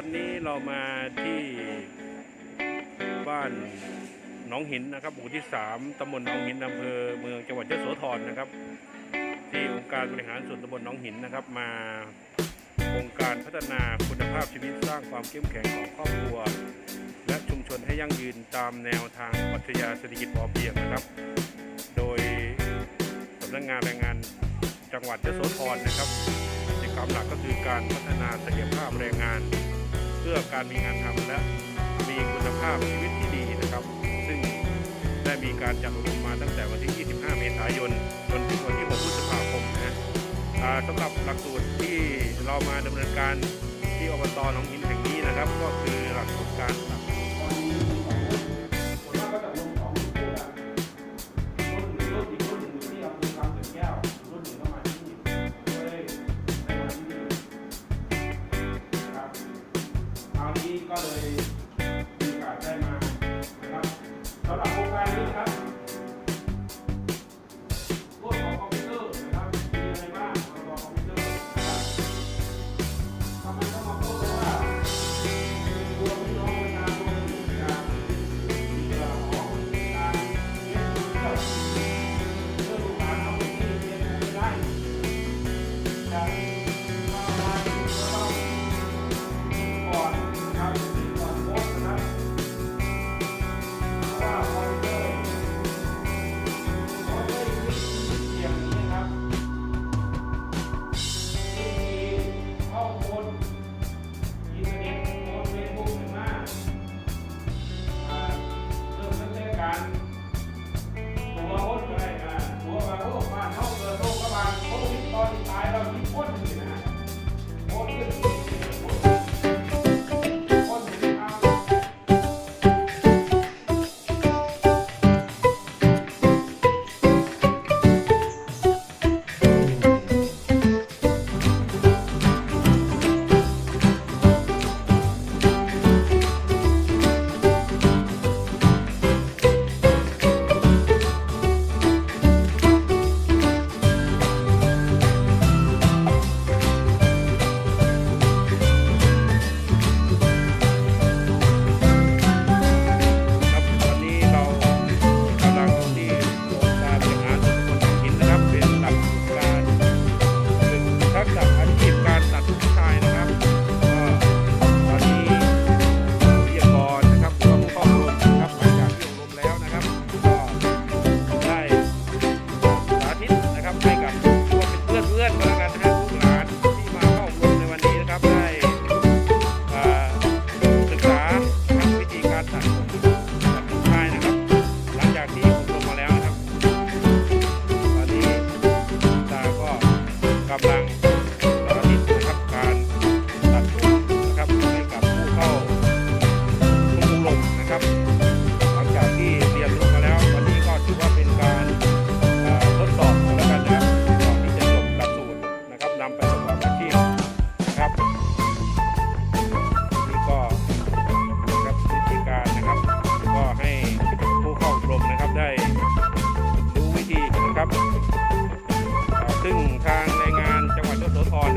วันนี้เรามาที่บ้านหนองหินนะครับหมู่ที่ 3ตำบลหนองหินอำเภอเมืองจังหวัดยโสธรนะครับ ที่องค์การบริหารส่วนตำบลหนองหินนะครับ มาโครงการพัฒนาคุณภาพชีวิตสร้างความเข้มแข็งของครอบครัว และชุมชนให้ยั่งยืนตามแนวทางปรัชญาเศรษฐกิจพอเพียงนะครับ โดยสำนักงานแรงงานจังหวัดยโสธรนะครับกิจกรรมหลักก็คือการพัฒนาศักยภาพแรงงาน พื่อการมีงานทำและมีคุณภาพชีวิตที่ดีนะครับ ซึ่งได้มีการจัดอบรมมาตั้งแต่วันที่ 25 เมษายน จนถึงวันที่ 6 พฤษภาคมนะฮะสำหรับหลักสูตรที่เรามาดำเนินการที่อบตหนองหินแห่งนี้นะครับ ก็คือหลักสูตรการ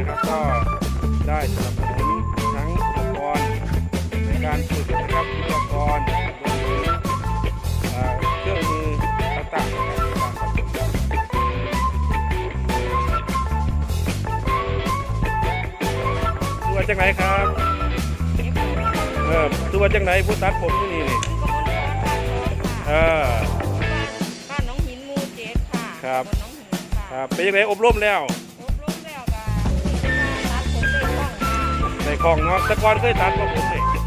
นะครับ ก็ได้สนับสนุนทั้งอุปกรณ์ในการฝึกนะครับวิทยากรรวมถึงเอ่อเครื่องมือต่างๆนะครับในการตัดผมครับตัวจังไหนครับเออตัวจังไหนผู้ตัดผมที่นี่นี่เออบ้านน้องหินหมูเจ็ดค่ะครับตำน้องหินคค่ะรับเป็นยังไงอบรมแล้ว ในคลองเนาะแต่ก่อนเคยตัดบ่ผมนี่เคย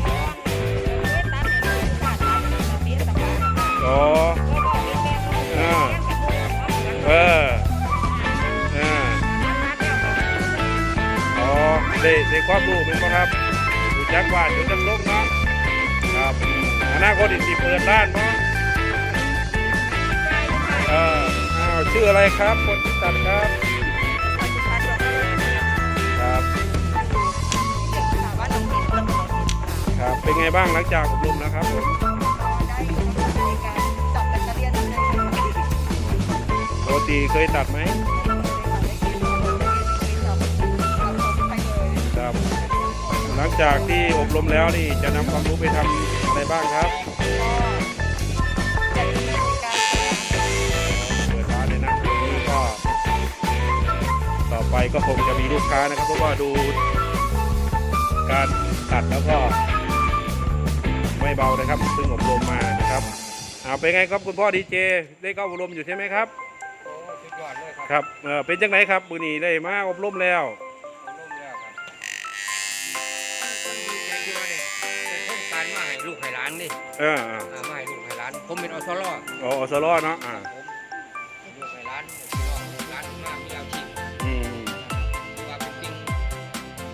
ตัดในเฟซต่างๆค่ะอ๋ออเออเออเอออ๋อได้ได้ความรู้เป็นปะครับรู้จักว่าอยู่จังลกเนาะครับอนาคตอีกสิเปิดร้านเนาะเออชื่ออะไรครับคนที่ตัดครับ ค่ะครับเป็นไงบ้างหลังจากอบรมแล้วครับผมได้ในการจับแบตเตอรี่ในการปกติเคยตัดไหมได้กินได้กินได้กินได้กินไปเลยครับ หลังจากที่อบรมแล้วนี่จะนำความรู้ไปทำอะไรบ้างครับก็จะมีการเปิดร้านเลยนะตรงนี้ก็ ต่อไปก็คงจะมีลูกค้านะครับเพราะว่าดูการตัดแล้วก็ ไม่เบานะครับซึ่งอบรมมานะครับเอาเป็นไงครับคุณพ่อดีเจได้เข้าอบรมอยู่ใช่ไหมครับโอ้สุดยอดเลยครับครับเออเป็นจังไหนครับมือนี้ได้มาอบรมแล้วผมร่มแล้วครับมันดีใจที่ว่าเนี่ยเป็นโครงการมาให้ลูกให้หลานนี่เออเอออ่ามาให้ลูกให้หลาน ผมเป็นอสรออ๋ออสรอเนาะอ่าผมลูกให้หลานพี่น้องลูกหลานมามีอาชีพอืมที่ว่าเป็นสิ่ง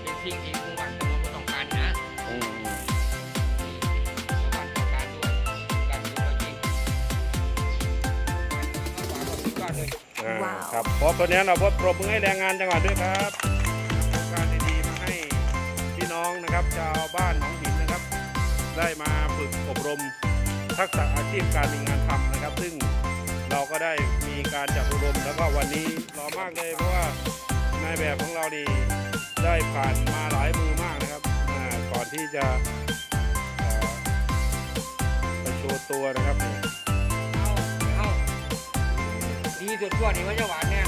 เป็นสิ่งที่ ครับพอตัวนี้เราพบปรบมือให้แรงงานจังหวัดด้วยครับโครงการดีๆมาให้พี่น้องนะครับชาวบ้านหนองหินนะครับ ได้มาฝึกอบรมทักษะอาชีพการมีงานทำนะครับ ซึ่งเราก็ได้มีการจัดอบรมแล้วก็วันนี้รอมากเลยเพราะว่านายแบบของเรานี่ได้ผ่านมาหลายมือมากนะครับก่อนที่จะไปโชว์ตัวนะครับ ดีสุดทั่วนี่ว่าจะหวานเนี่ย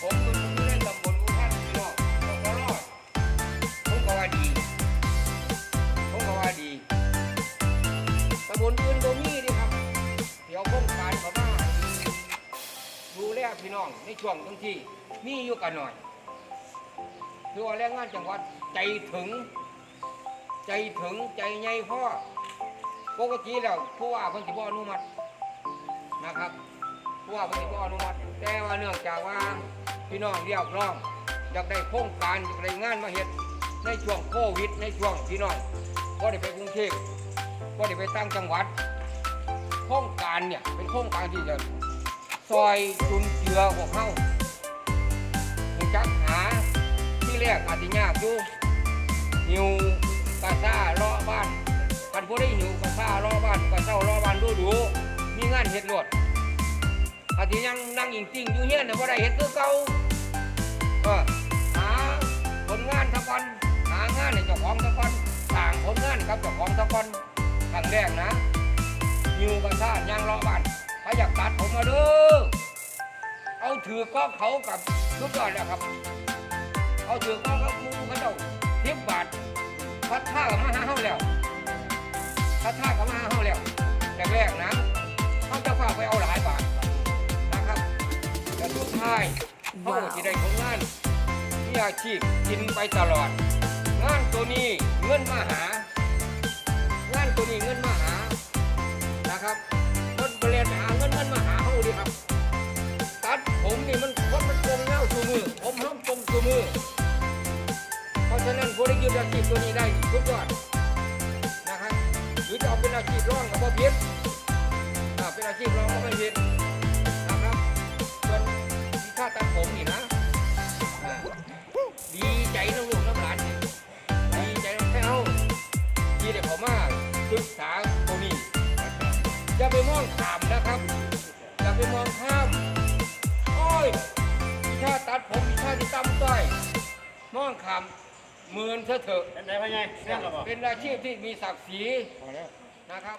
ผมเป็นผู้เล่นตำบลผู้พันพี่น้องต้องก็รอดผมก็ว่าดีผมก็ว่าดีตำบลอื่นก็มีดิครับ เดี๋ยวโครงการเขามาดูแลพี่น้องในช่วงทั้งที่มีอยู่กันหน่อยคือว่าแรงงานจังหวัดใจถึง ใจถึงใจใหญ่พ่อ ปกติแล้วผู้ว่าเพิ่นสิบ่อนุมัตินะครับผู้ว่าเพิ่นสิบ่อนุมัติ แต่ว่าเนื่องจากว่าพี่น้องเรียกร้องอยากได้โครงการอยากได้งานมาเฮ็ดในช่วงโควิดในช่วงพี่น้องบ่ได้ไปกรุงเทพบ่ได้ไปตั้งจังหวัด โครงการเนี่ยเป็นโครงการที่จะซอยจุนเจือของเฮาจักหาที่แรกอาจจะยากอยู่หิวกระซ่าานเฮ็ดรวดอาทิยังนั่งอิงติ่งอยู่เฮียนน่ะบ่าได้เฮ็ดคือเก่าเออหาผลงานทักวันหางานให้เจ้าของทักวันต่างผลงานกับเจ้าของทักวันครั้งแรกนะหิวกระซ่าย่างล้อบ้านถ้าอยากตัดผมมาเด้อเอาถือก็เขากับทุกยอดแล้วครับ เอาถือก็เขาครูเขาเจ้าสิบบาทพัดท่ากับมาหาเฮาแล้วพัดท่ากับมาหาเฮาแล้วแรกๆนะายเขาจะได้ผลงานมีอาชีพกินไปตลอด งานตัวนี้เงินมาหางานตัวนี้เงินมาหา ต่ำต้อยมองคำเหมือนเถอะเถอะเป็นไงพ่อใหญ่เรื่องกับบ่เป็นอาชีพที่มีศักดิ์ศรีนะครับ